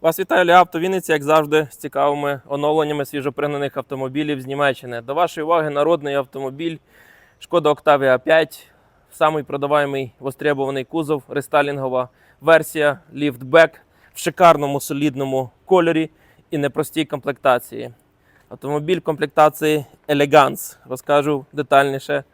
Вас вітаю Авто Вінниці, як завжди, з цікавими оновленнями свіжопригнаних автомобілів з Німеччини. До вашої уваги народний автомобіль Шкода Octavia 5, самий продаваємий востребований кузов, рестайлінгова версія ліфтбек в шикарному солідному кольорі і непростій комплектації. Автомобіль комплектації Elegance. Розкажу детальніше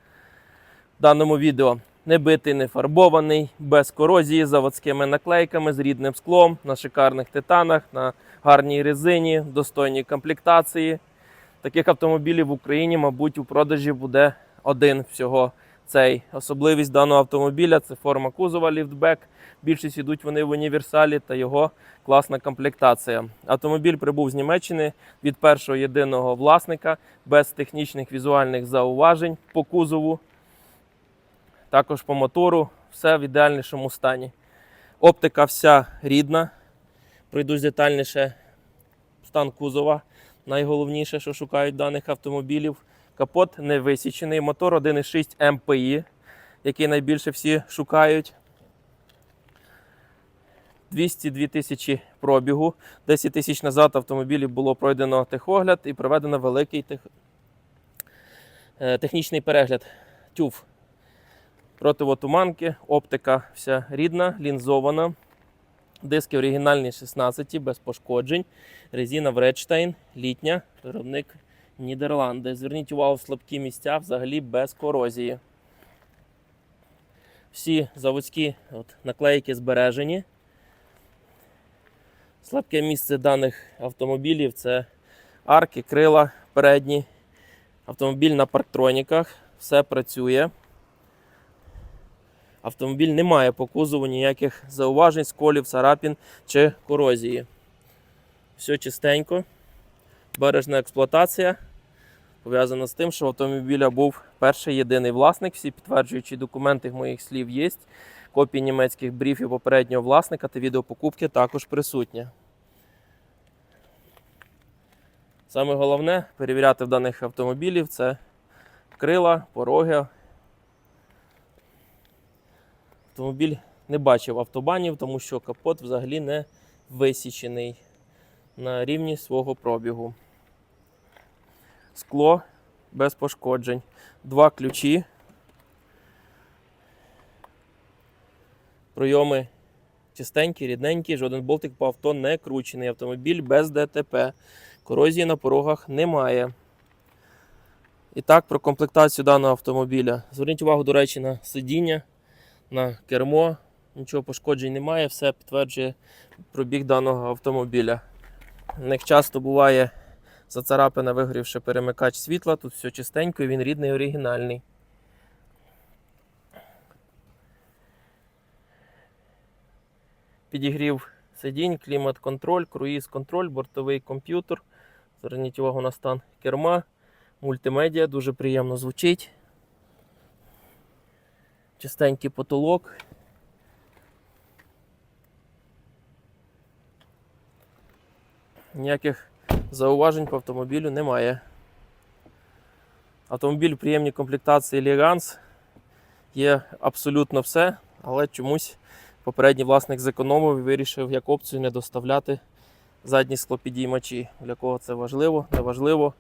в даному відео. Не битий, не фарбований, без корозії, заводськими наклейками, з рідним склом, на шикарних титанах, на гарній резині, достойній комплектації. Таких автомобілів в Україні, мабуть, у продажі буде один всього. Цей особливість даного автомобіля це форма кузова ліфтбек. Більшість йдуть вони в універсалі та його класна комплектація. Автомобіль прибув з Німеччини від першого єдиного власника без технічних візуальних зауважень по кузову. Також по мотору все в ідеальнішому стані. Оптика вся рідна. Пройдусь детальніше стан кузова. Найголовніше, що шукають даних автомобілів. Капот не висічений. Мотор 1,6 МПІ, який найбільше всі шукають. 202 тисячі пробігу. 10 тисяч назад автомобілі було пройдено техогляд і проведено великий тех... е, технічний перегляд. ТЮВ противотуманки, оптика вся рідна, лінзована. Диски оригінальні 16, без пошкоджень. Резина Вредштейн, літня, виробник Нідерланди. Зверніть увагу, слабкі місця взагалі без корозії. Всі заводські от, наклейки збережені. Слабке місце даних автомобілів це арки, крила передні. Автомобіль на парктроніках, все працює. Автомобіль не має по кузову ніяких зауважень, сколів, царапін чи корозії. Все чистенько. Бережна експлуатація. Пов'язана з тим, що у автомобіля був перший єдиний власник. Всі підтверджуючі документи моїх слів є. Копії німецьких брифів попереднього власника та відеопокупки також присутні. Саме головне перевіряти в даних автомобілів це крила, пороги, Автомобіль не бачив автобанів, тому що капот взагалі не висічений на рівні свого пробігу. Скло без пошкоджень. Два ключі. Пройоми чистенькі, рідненькі, жоден болтик по авто не кручений. Автомобіль без ДТП. Корозії на порогах немає. І так, про комплектацію даного автомобіля. Зверніть увагу, до речі, на сидіння на кермо. Нічого пошкоджень немає, все підтверджує пробіг даного автомобіля. У них часто буває зацарапина, вигорівши перемикач світла. Тут все чистенько, і він рідний оригінальний. Підігрів сидінь, клімат-контроль, круїз-контроль, бортовий комп'ютер. Зверніть увагу на стан керма, мультимедіа, дуже приємно звучить чистенький потолок. Ніяких зауважень по автомобілю немає. Автомобіль в приємній комплектації Elegance. Є абсолютно все, але чомусь попередній власник зекономив і вирішив як опцію не доставляти задні склопідіймачі. Для кого це важливо, неважливо.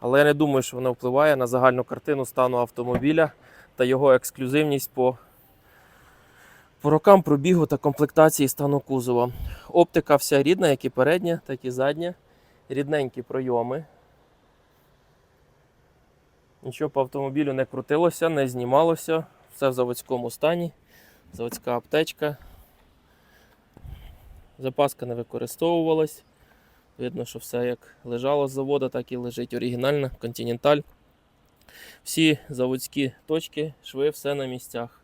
Але я не думаю, що воно впливає на загальну картину стану автомобіля та його ексклюзивність по, по рокам пробігу та комплектації стану кузова. Оптика вся рідна, як і передня, так і задня. Рідненькі пройоми. Нічого по автомобілю не крутилося, не знімалося. Все в заводському стані. Заводська аптечка. Запаска не використовувалась. Видно, що все як лежало з заводу, так і лежить оригінальна Continental. Всі заводські точки, шви, все на місцях.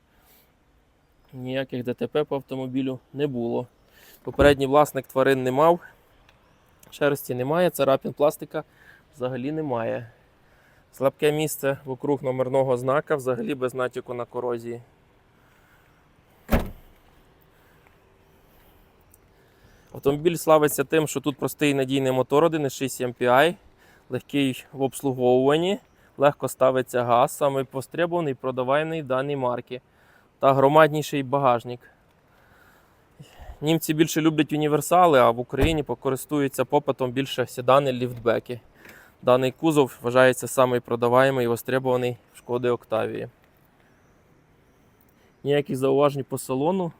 Ніяких ДТП по автомобілю не було. Попередній власник тварин не мав, шерсті немає, царапін пластика взагалі немає. Слабке місце вокруг номерного знака, взагалі без натяку на корозії. Автомобіль славиться тим, що тут простий надійний мотор 1,6 MPI, легкий в обслуговуванні, легко ставиться газ, самий постребуваний, продаваємий в даній марки та громадніший багажник. Німці більше люблять універсали, а в Україні покористуються попитом більше седани ліфтбеки. Даний кузов вважається самий продаваємий і востребований в шкоди Октавії. Ніяких зауважень по салону,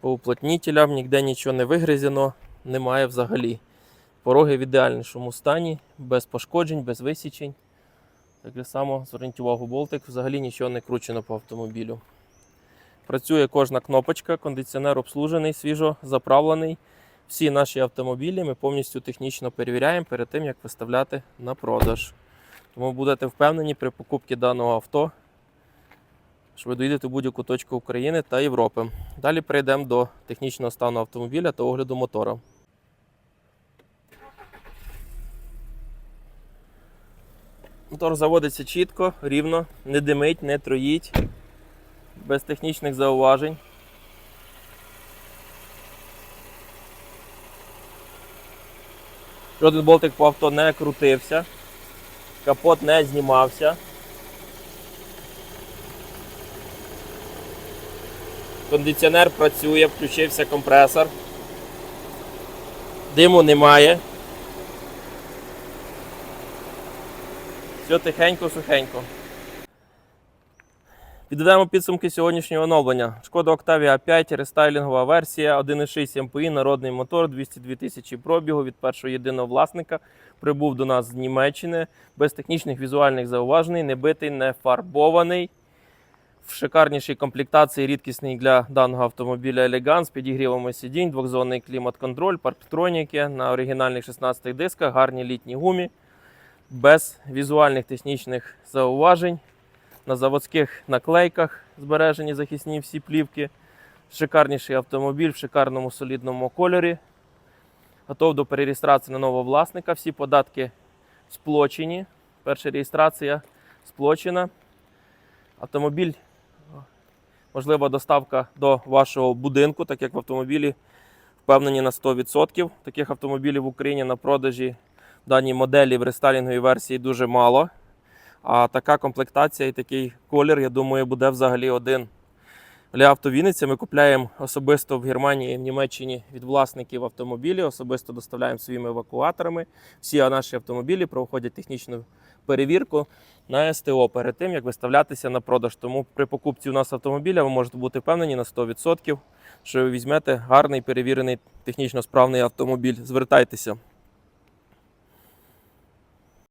по уплотнітелям, ніде нічого не вигризено, немає взагалі. Пороги в ідеальнішому стані, без пошкоджень, без висічень. Так само зверніть увагу, болтик, взагалі нічого не кручено по автомобілю. Працює кожна кнопочка, кондиціонер обслужений, свіжо заправлений. Всі наші автомобілі ми повністю технічно перевіряємо перед тим, як виставляти на продаж. Тому будете впевнені при покупці даного авто, що ви доїдете в будь-яку точку України та Європи. Далі перейдемо до технічного стану автомобіля та огляду мотора. Мотор заводиться чітко, рівно, не димить, не троїть, без технічних зауважень. Жоден болтик по авто не крутився, капот не знімався. Кондиціонер працює, включився компресор. Диму немає. Все тихенько, сухенько. Підведемо підсумки сьогоднішнього оновлення. Шкода Octavia 5, рестайлінгова версія, 1,6 МПІ, народний мотор, 202 тисячі пробігу від першого єдиного власника. Прибув до нас з Німеччини, без технічних візуальних зауважень, не битий, не фарбований. В шикарнішій комплектації рідкісний для даного автомобіля з підігрівами сидінь, двохзонний клімат-контроль, парктроніки на оригінальних 16 дисках, гарні літні гумі, без візуальних технічних зауважень. На заводських наклейках збережені захисні всі плівки. Шикарніший автомобіль в шикарному солідному кольорі. Готов до перереєстрації на нового власника. Всі податки сплочені. Перша реєстрація сплочена. Автомобіль, можлива доставка до вашого будинку, так як в автомобілі впевнені на 100%. Таких автомобілів в Україні на продажі даній моделі в рестайлінговій версії дуже мало. А така комплектація і такий колір, я думаю, буде взагалі один. Для автовінниця ми купляємо особисто в Германії і в Німеччині від власників автомобілів, особисто доставляємо своїми евакуаторами. Всі наші автомобілі проходять технічну перевірку на СТО перед тим, як виставлятися на продаж. Тому при покупці у нас автомобіля ви можете бути впевнені на 100%, що ви візьмете гарний перевірений технічно справний автомобіль. Звертайтеся.